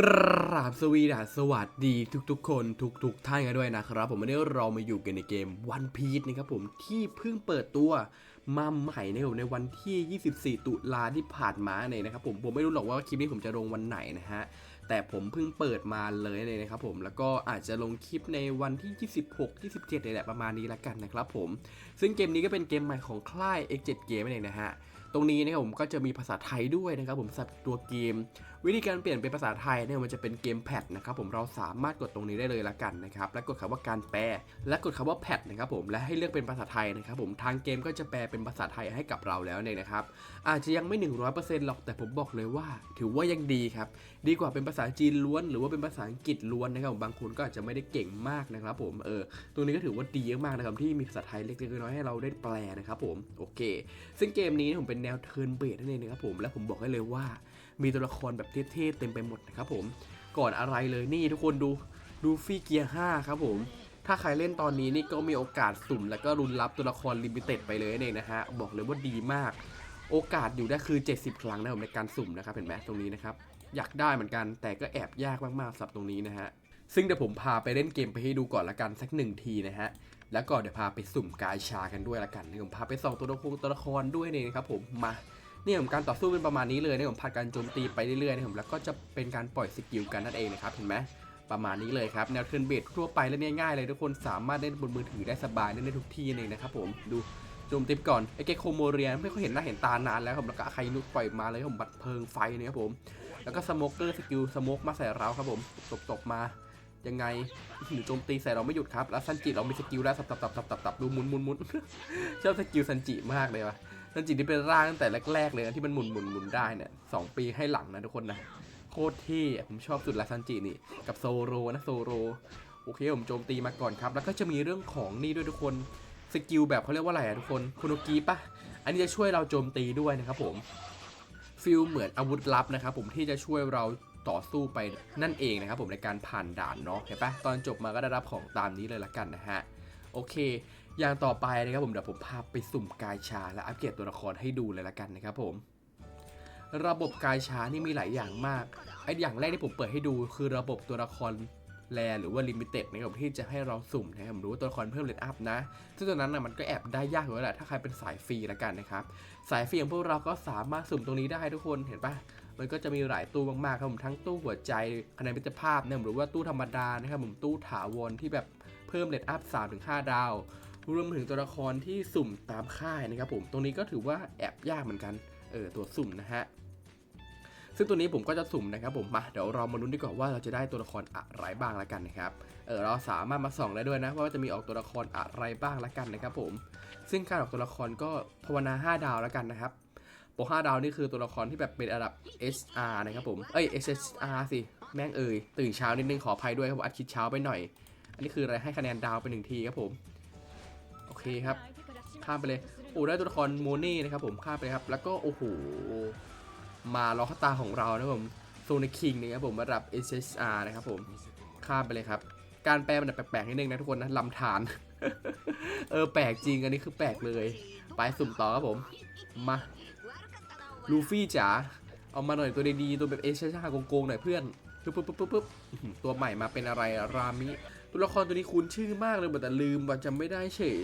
กราบสวีดัสสวัสดีทุกๆ คนทุกๆท่านกันด้วยนะครับผมวันนี้เรามาอยู่กันในเกม One Piece นะครับผมที่เพิ่งเปิดตัวมาใหม่นะครับผมในวันที่ 24 ตุลาที่ผ่านมาเนี่ยนะครับผมผมไม่รู้หรอกว่าคลิปนี้ผมจะลงวันไหนนะฮะแต่ผมเพิ่งเปิดมาเลยเลยนะครับผมแล้วก็อาจจะลงคลิปในวันที่ 26 27เนี่ยแหละประมาณนี้ละกันนะครับผมซึ่งเกมนี้ก็เป็นเกมใหม่ของค่าย X7 Game นั่นเองนะฮะ ตรงนี้นะครับผมก็จะมีภาษาไทยด้วยนะครับผมสำหรับตัวเกม วิธีการเปลี่ยนเป็นภาษาไทยเนี่ยมันจะเป็นเกมแพดนะครับผมเราสามารถกดตรงนี้ได้เลยละกันนะครับและกดคำว่าการแปล และกดคำว่าแพดนะครับผมและให้เลือกเป็นภาษาไทยนะครับผมทางเกมก็จะแปลเป็นภาษาไทยให้กับเราแล้วเนี่ยนะครับ อาจจะยังไม่ 100%หรอกแต่ผมบอกเลยว่า ถือว่ายังดีครับดีกว่าเป็นภาษาจีนล้วน หรือว่าเป็นภาษาอังกฤษล้วนนะครับผมบางคนก็อาจจะไม่ได้เก่งมากนะครับผมเออตรงนี้ก็ถือว่าดีมากนะครับที่มีภาษาไทยเล็กๆน้อยๆให้เราได้แปลนะครับผมโอเค ซึ่งเกมนี้ผมเป็นแนวเทิร์นเบสนั่นเองนะครับผมและผมบอกให้เลยว่า มีตัวละครแบบเท่ๆเต็มไปหมดนะครับผมก่อนอะไรเลยนี่ทุกคนดูดูฟี่เกียร์5ครับผมถ้าใครเล่นตอนนี้นี่ก็มีโอกาสสุ่ม แล้วก็รุนรับตัวละครลิมิเต็ดไปเลยนั่นเองนะฮะบอกเลยว่าดีมาก โอกาสอยู่ได้คือ 70 ครั้งนะผมในการสุ่มนะครับเห็นไหมตรงนี้นะครับอยากได้เหมือนกัน แต่ก็แอบยากมากๆสำหรับตรงนี้นะฮะซึ่งเดี๋ยวผมพาไปเล่นเกมไปให้ดูก่อนละกันสักหนึ่งทีนะฮะ แล้วก็เดี๋ยวพาไปสุ่มกายชากันด้วยละกันเดี๋ยวผมพาไปส่องตัวละครตัวละครด้วยเนี่ยนะครับผมมาเนี่ยผมการต่อสู้เป็นประมาณนี้เลยนี่ผมผัดการโจมตีไปเรื่อยๆนะครับแล้วก็จะเป็นการปล่อยสกิลกันนั่นเองนะครับเห็นไหมประมาณนี้เลยครับแนวเทิร์นเบสทั่วไปเล่นง่ายๆเลยทุกคนสามารถเล่นบนมือถือได้สบายเล่นได้ทุกที่เลยนะครับผมดูโจมตีก่อนไอ้เกคโคโมเรียไม่ค่อยเห็นหน้าเห็นตานานแล้วครับแล้วก็ใครนุกปล่อยมาเลยผมบัดเพลิงไฟเนี่ยครับผมแล้วก็สโมกเกอร์สกิลสโมกมาใส่เราครับผมตบๆมา ยังไงหรือโจมตีใส่เราไม่หยุดครับแล้วซันจิเรามีสกิลแล้วตับตับตับตับตับตับดูหมุนหมุนหมุนชอบสกิลซันจิมากเลยวะซันจิที่เป็นร่างตั้งแต่แรกๆเลยนะที่มันหมุนหมุนหมุนได้เนี่ยสองปีให้หลังนะทุกคนนะโคตรเท่ผมชอบสุดละซันจินี่กับโซโรนะโซโรโอเคผมโจมตีมาก่อนครับ แล้วก็จะมีเรื่องของนี่ด้วยทุกคนสกิลแบบเขาเรียกว่าอะไรอะทุกคนโคโนกีปะอันนี้จะช่วยเราโจมตีด้วยนะครับผมฟิลเหมือนอาวุธลับนะครับผมที่จะช่วยเรา ต่อสู้ไปนั่นเองนะครับผมในการผ่านด่านเนาะเห็นปะตอนจบมาก็ได้รับของตามนี้เลยละกันนะฮะโอเค อย่างต่อไปนะครับผมเดี๋ยวผมพาไปสุ่มกายชา และอัปเกรดตัวละครให้ดูเลยละกันนะครับผมระบบกายชานี่มีหลายอย่างมาก ไอ้อย่างแรกที่ผมเปิดให้ดูคือระบบตัวละครแรหรือว่าลิมิเต็ดนะครับที่จะให้เราสุ่มนะครับผมรู้ว่าตัวละครเพิ่มเลนอัพนะ ซึ่งตัวนั้นนะมันก็แอบได้ยากอยู่แล้วแหละถ้าใครเป็นสายฟรีละกันนะครับ สายฟรีของพวกเราก็สามารถสุ่มตรงนี้ได้ทุกคนเห็นปะ มันก็จะมีหลายตู้มากๆครับผมทั้งตู้หัวใจคะแนนมิตรภาพเนี่ยหรือว่าตู้ธรรมดานะครับผมตู้ถาวรที่แบบเพิ่มเลนอัพ3-5ดาว รวมถึงตัวละครที่สุ่มตามค่ายนะครับผมตรงนี้ก็ถือว่าแอบยากเหมือนกันเออตัวสุ่มนะฮะซึ่งตัวนี้ผมก็จะสุ่มนะครับผมมาเดี๋ยวเรามาลุ้นดีกว่าว่าเราจะได้ตัวละครอะไรบ้างละกันนะครับเออเราสามารถมาส่องได้ด้วยนะว่าจะมีออกตัวละครอะไรบ้างละกันนะครับผม ซึ่งการออกตัวละครก็ภาวนา 5 ดาวละกันนะครับ โปร5ดาวนี่คือตัวละครที่แบบเป็นระดับ HR นะครับผม เอ้ย SSR สิ แม่งเอ่ย ตื่นเช้านิดนึงขออภัยด้วยครับผมอัดคลิดเช้าไปหน่อย อันนี้คืออะไรให้คะแนนดาวไปหนึ่งทีครับผม โอเคครับ ข้ามไปเลย โอ้ได้ตัวละครโมเน่นะครับผม ข้ามไปครับ แล้วก็โอ้โห มาล้อคาตาของเรานะครับผมโซนคิงนะครับผมระดับ SSR นะครับผม ข้ามไปเลยครับ การแปลมันแปลกๆนิดนึงนะทุกคนนะลำธารเออแปลกจริงอันนี้คือแปลกเลย ไปสุ่มต่อครับผม มา ลูฟี่จ๋าเอามาหน่อยตัวดีๆตัวแบบ SSR โกงๆหน่อยเพื่อนปึ๊บปึ๊บปึ๊บปึ๊บตัวใหม่มาเป็นอะไรรามิตัวละครตัวนี้คุ้นชื่อมากเลยแต่ลืมว่าจำไม่ได้เฉย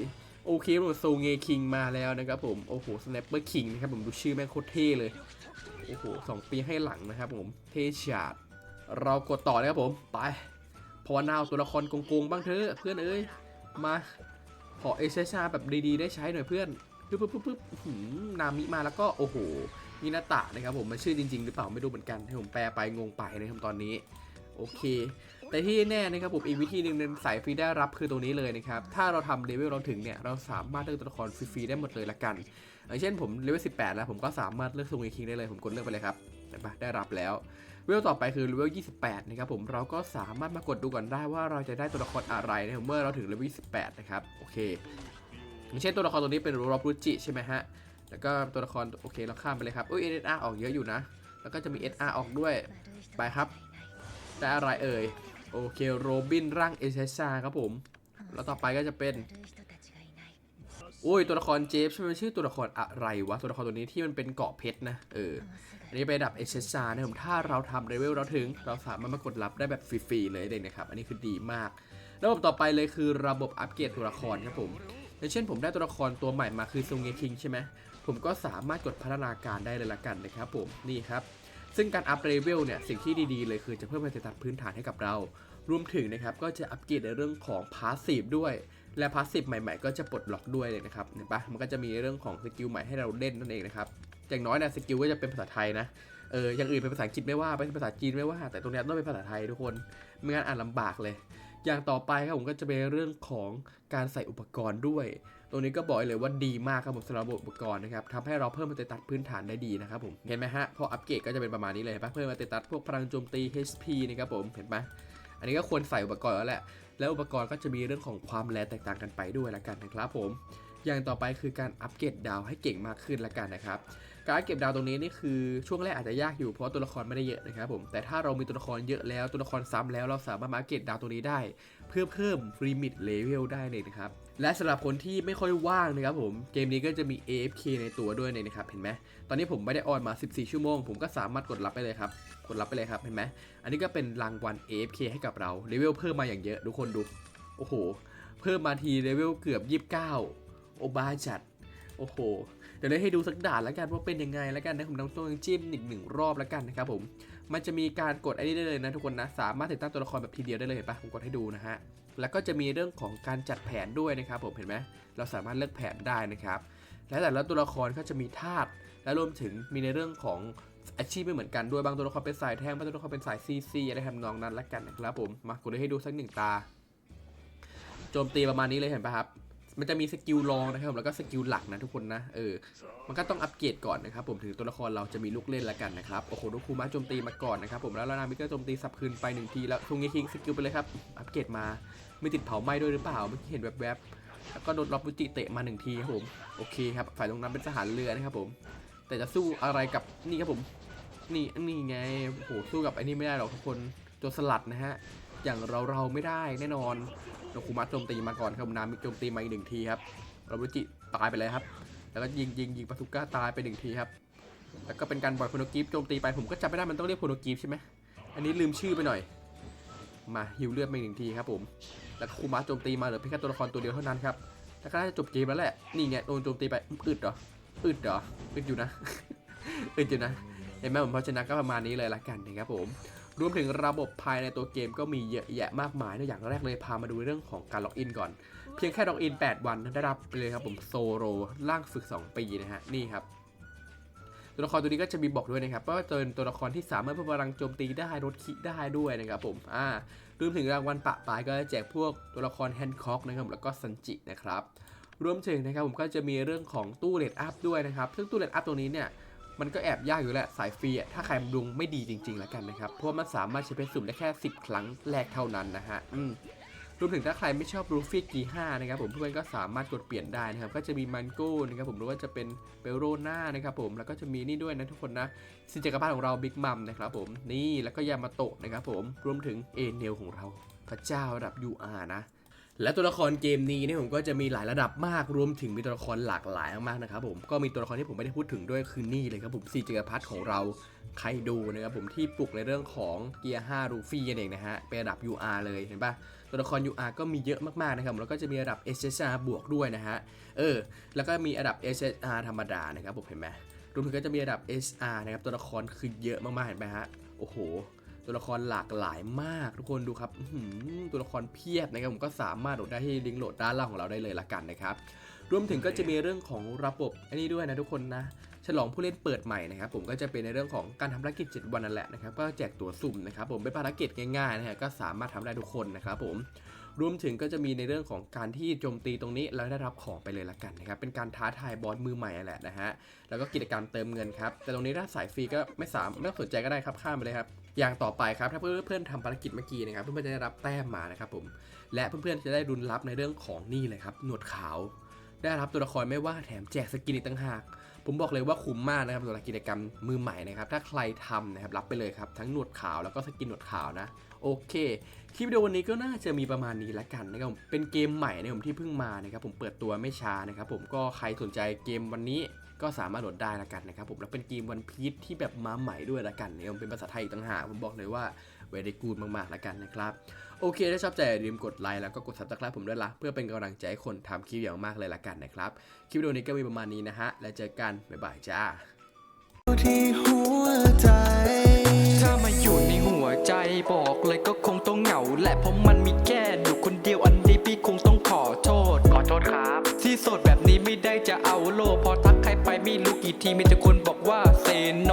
โอเคผมโซเงคิงมาแล้วนะครับผมโอ้โหสแนปเปอร์คิงนะครับผมดูชื่อแม่งโคตรเท่เลยโอ้โหสองปีให้หลังนะครับผมเท่ฉาดเรากดต่อเลยครับผมไปภาวนาเอาตัวละครโกงๆบ้างเถอะเพื่อนเอ้ยมาขอเอเซชาแบบดีๆได้ใช้หน่อยเพื่อนปึ๊บปึ๊บปึ๊บปึ๊บหือนามิมาแล้วก็โอ้โห มินาตะนะครับผมมันชื่อจริง ๆ หรือเปล่าไม่รู้เหมือนกันให้ผมแปลไปงงไปนะครับตอนนี้โอเค แต่ที่แน่นะครับผมอีกวิธีหนึ่งในสายฟรีได้รับคือตรงนี้เลยนะครับ ถ้าเราทำเลเวลเราถึงเนี่ย เราสามารถเลือกตัวละครฟรีๆได้หมดเลยละกันอย่างเช่นผมเลเวล18 แล้วผมก็สามารถเลือกซูงคิงได้เลยผมกดเลือกไปเลยครับเห็นปะได้รับแล้วเวลต่อไปคือเลเวล28 นะครับผมเราก็สามารถมากดดูก่อนได้ว่าเราจะได้ตัวละครอะไรนะเมื่อเราถึงเลเวล28 นะครับโอเคอย่างเช่นตัวละครตัวนี้เป็นโรบรุจิใช่ไหมฮะ แล้วก็ตัวละครโอเคเราข้ามไปเลยครับอุ้ย NR ออกเยอะอยู่นะ แล้วก็จะมี SR ออกด้วย ไปครับได้อะไรเอ่ย โอเคโรบินร่างเอเชชาครับผม แล้วต่อไปก็จะเป็นอุ้ยตัวละครเจฟใช่ไหมชื่อตัวละครอะไรวะ ตัวละครตัวนี้ที่มันเป็นเกาะเพชรนะ เออ อันนี้ไปดับเอเชชานะผม ถ้าเราทำเลเวลเราถึง เราสามารถมากดรับได้แบบฟรีๆเลยเลยนะครับ อันนี้คือดีมาก ระบบต่อไปเลยคือระบบอัปเกรดตัวละครครับผมอย่างเช่นผมได้ตัวละครตัวใหม่มาคือซงเงคิงใช่ไหม ผมก็สามารถกดพัฒนาการได้เลยละกันนะครับผมนี่ครับซึ่งการอัพเลเวลเนี่ยสิ่งที่ดีๆเลยคือจะเพิ่มประสิทธิภาพพื้นฐานให้กับเรา รวมถึงนะครับก็จะอัปเกรดในเรื่องของพาสซีฟด้วย และพาสซีฟใหม่ๆ ก็จะปลดล็อกด้วยเลยนะครับเห็นปะมันก็จะมีเรื่องของสกิลใหม่ให้เราเล่นนั่นเองนะครับอย่างน้อยนี่ยสกิลก็จะเป็นภาษาไทยนะเอออย่างอื่นเป็นภาษาอังกฤษไม่ว่าเป็นภาษาจีนไม่ว่า แต่ตรงเนี้ยต้องเป็นภาษาไทยทุกคนไม่งั้นอ่านลำบากเลย อย่างต่อไปครับผมก็จะเป็นเรื่องของการใส่อุปกรณ์ด้วย ตรงนี้ก็บอกเลยว่าดีมากครับผมสำหรับอุปกรณ์นะครับทำให้เราเพิ่มมาเตตัสพื้นฐานได้ดีนะครับผมเห็นไหมฮะพออัปเกรดก็จะเป็นประมาณนี้เลยเห็นปะเพิ่มมาเตตัสพวกพลังโจมตี HP นะครับผมเห็นปะอันนี้ก็ควรใส่อุปกรณ์แล้วแหละ แล้วอุปกรณ์ก็จะมีเรื่องของความแรงแตกต่างกันไปด้วยละกันนะครับผม อย่างต่อไปคือการอัปเกรดดาวให้เก่งมากขึ้นละกันนะครับ การเก็บดาวตรงนี้นี่คือช่วงแรกอาจจะยากอยู่เพราะตัวละครไม่ได้เยอะนะครับผมแต่ถ้าเรามีตัวละครเยอะแล้วตัวละครซ้ำแล้วเราสามารถมาเกรดดาวตรงนี้ได้ เพื่อเพิ่มลิมิตเลเวลได้เลยนะครับและสำหรับคนที่ไม่ค่อยว่างนะครับผมเกมนี้ก็จะมี AFK ในตัวด้วยเนี่ยนะครับเห็นไหมตอนนี้ผมไม่ได้ออนมา 14 ชั่วโมง ผมก็สามารถกดรับไปเลยครับกดรับไปเลยครับเห็นไหมอันนี้ก็เป็นรางวัล AFK ให้กับเราเลเวลเพิ่มมาอย่างเยอะทุกคนดูโอ้โห เพิ่มมาทีเลเวลเกือบ 29 โอบาจัด โอ้โห ดี๋ยวเลยให้ดูสักด่านแล้วกันว่าเป็นยังไงแล้วกันนะผมต้องต้องจิ้มอีกหนึ่งรอบแล้วกันนะครับผมมันจะมีการกดไอ้นี่ได้เลยนะทุกคนนะ สามารถติดตั้งตัวละครแบบทีเดียวได้เลยเห็นปะผมกดให้ดูนะฮะแล้วก็จะมีเรื่องของการจัดแผนด้วยนะครับผมเห็นไหมเราสามารถเลือกแผนได้นะครับและแต่ละตัวละครก็จะมีธาตุและรวมถึงมีในเรื่องของอาชีพไม่เหมือนกันด้วยบางตัวละครเป็นสายแทงบางตัวละครเป็นสายซีซีอะไรทำนองนั้นละกันนะครับผมมากดให้ดูสักหนึ่งตาโจมตีประมาณนี้เลยเห็นปะครับ มันจะมีสกิลรองนะครับผมแล้วก็สกิลหลักนะทุกคนนะเออมันก็ต้องอัปเกรดก่อนนะครับผมถึงตัวละครเราจะมีลูกเล่นละกันนะครับโอ้โหดูคูมาโจมตีมาก่อนนะครับผมแล้วลานามิก็โจมตีสับคืนไปหนึ่งทีแล้วทุงเงคิงสกิลไปเลยครับอัปเกรดมาไม่ติดเผาไหม้ด้วยหรือเปล่าเมื่อกี้เห็นแวบๆแล้วก็โดนล็อบบุจิเตะมาหนึ่งทีครับผมโอเคครับฝ่ายตรงนั้นเป็นทหารเรือนะครับผมแต่จะสู้อะไรกับนี่ครับผมนี่นี่ไงโอ้โหสู้กับไอ้นี่ไม่ได้หรอกทุกคนตัวสลัดนะฮะ อย่างเราเราไม่ได้แน่นอนโดคูมาโจมตีมาก่อนครับนามิโจมตีมาอีกหนึ่งทีครับล็อบบุจิตายไปเลยครับ แล้วก็ยิงยิงยิงปาทุก้าตายไปหนึ่งทีครับ แล้วก็เป็นการปล่อยโพโนกิฟโจมตีไปผมก็จำไม่ได้มันต้องเรียกโพโนกิฟใช่ไหมอันนี้ลืมชื่อไปหน่อย มาฮิวเลือดไปหนึ่งทีครับผม แล้วคูมาโจมตีมาเหลือเพียงแค่ตัวละครตัวเดียวเท่านั้นครับ แล้วก็น่าจะจบเกมแล้วแหละ นี่ไงโดนโจมตีไปอึดเหรอ อึดเหรอ อึดอยู่นะ อึดอยู่นะ เห็นไหมผมพราะฉะนั้นก็ประมาณนี้เลยละกันนะครับผม รวมถึงระบบภายในตัวเกมก็มีเยอะแยะมากมายนะอย่างแรกเลยพามาดูเรื่องของการล็อกอินก่อน เพียงแค่ล็อกอิน 8 วันได้รับไปเลยครับผมโซโรร่างฝึก 2 ปีนะฮะนี่ครับตัวละครตัวนี้ก็จะมีบอกด้วยนะครับว่าเป็นตัวละครที่สามารถเพิ่มพลังโจมตีได้ลดคิได้ด้วยนะครับผมอ่ารวมถึงรางวัลปะปลายก็จะแจกพวกตัวละครแฮนด์ค็อกนะครับแล้วก็ซันจินะครับรวมถึงนะครับผมก็จะมีเรื่องของตู้เลดอัพด้วยนะครับ ซึ่งตู้เลดอัพตรงนี้เนี่ย มันก็แอบยากอยู่แหละสายฟรีอะถ้าใครดวงไม่ดีจริงๆแล้วกันนะครับเพราะมันสามารถใช้เป็นสุ่มได้แค่ 10 ครั้งแรกเท่านั้นนะฮะอืมรวมถึงถ้าใครไม่ชอบรูฟี่กีห้านะครับผมเพื่อนก็สามารถกดเปลี่ยนได้นะครับ ก็จะมีมันโก้นะครับผมหรือว่าจะเป็นเบลโรน่านะครับผมแล้วก็จะมีนี่ด้วยนะทุกคนนะสินจักรพรรดิของเราบิ๊กมัมนะครับผมนี่แล้วก็ยามาโตะนะครับผมรวมถึงเอเนลของเราพระเจ้าระดับ UR นะ และตัวละครเกมนี้เนี่ยผมก็จะมีหลายระดับมากรวมถึงมีตัวละครหลากหลายมากๆนะครับผมก็มีตัวละครที่ผมไม่ได้พูดถึงด้วยคือนี่เลยครับผมซีจักพรรดิของเราไคดูนะครับผมที่ปลุกในเรื่องของเกียร์5รูฟี่นั่นเองนะฮะเป็นระดับ UR เลยเห็นปะตัวละคร UR ก็มีเยอะมากๆนะครับแล้วก็จะมีระดับ SSR บวกด้วยนะฮะเออแล้วก็มีระดับ SSR ธรรมดานะครับผมเห็นไหมรวมถึงก็จะมีระดับ SR นะครับตัวละครคือเยอะมากๆเห็นไหมฮะโอ้โห ตัวละครหลากหลายมากทุกคนดูครับตัวละครเพียบนะครับผมก็สามารถโหลดได้ที่ลิงก์โหลดด้านล่างของเราได้เลยละกันนะครับรวมถึงก็จะมีเรื่องของระบบอันนี้ด้วยนะทุกคนนะฉลองผู้เล่นเปิดใหม่นะครับผมก็จะเป็นในเรื่องของการทำภารกิจ 7 วันนั่นแหละนะครับก็แจกตั๋วสุ่มนะครับผมเป็นภารกิจง่ายๆนะฮะก็สามารถทำได้ทุกคนนะครับผม รวมถึงก็จะมีในเรื่องของการที่โจมตีตรงนี้แล้วได้รับของไปเลยละกันนะครับ เป็นการท้าทายบอสมือใหม่แหละนะฮะ แล้วก็กิจกรรมเติมเงินครับ แต่ตรงนี้ถ้าสายฟรีก็ไม่สามไม่ต้องสนใจก็ได้ครับข้ามไปเลยครับ อย่างต่อไปครับถ้าเพื่อนเพื่อนๆทำภารกิจเมื่อกี้นะครับเพื่อนๆจะได้รับแต้มมานะครับผม และเพื่อนๆจะได้รุนรับในเรื่องของนี่เลยครับหนวดขาว ได้รับตัวละครไม่ว่าแถมแจกสกินอีกต่างหาก ผมบอกเลยว่าคุ้มมากนะครับสำหรับกิจกรรมมือใหม่นะครับ ถ้าใครทำนะครับรับไปเลยครับ ทั้งหนวดขาวแล้วก็สกินหนวดขาวนะ โอเค คลิปวิดีโอวันนี้ก็น่าจะมีประมาณนี้ละกันนะครับผมเป็นเกมใหม่นะครับผมที่เพิ่งมานะครับผมเปิดตัวไม่ช้านะครับผมก็ใครสนใจเกมวันนี้ก็สามารถโหลดได้ละกันนะครับผมแล้วเป็นเกมวันพีชที่แบบมาใหม่ด้วยละกันนะครับผมเป็นภาษาไทยต่างหากผมบอกเลยว่าเวดีกูดมากๆละกันนะครับ โอเค ถ้าชอบใจอย่าลืมกดไลค์แล้วก็กด subscribe ผมด้วยละเพื่อเป็นกำลังใจให้คนทำคลิปอย่างมากเลยละกันนะครับ คลิปวิดีโอนี้ก็มีประมาณนี้นะฮะ แล้วเจอกัน บ๊ายบายจ้าที่หัวใจ ถ้ามาอยู่ในหัวใจบอกเลยก็คงต้องเหงา และเพราะมันมีแค่อยู่คนเดียวอันนี้พี่คงต้องขอโทษ ขอโทษครับ ที่โสดแบบนี้ไม่ได้จะเอาโลกพอทักใครไปไม่รู้กี่ทีมีแต่คนบอกว่าเซโน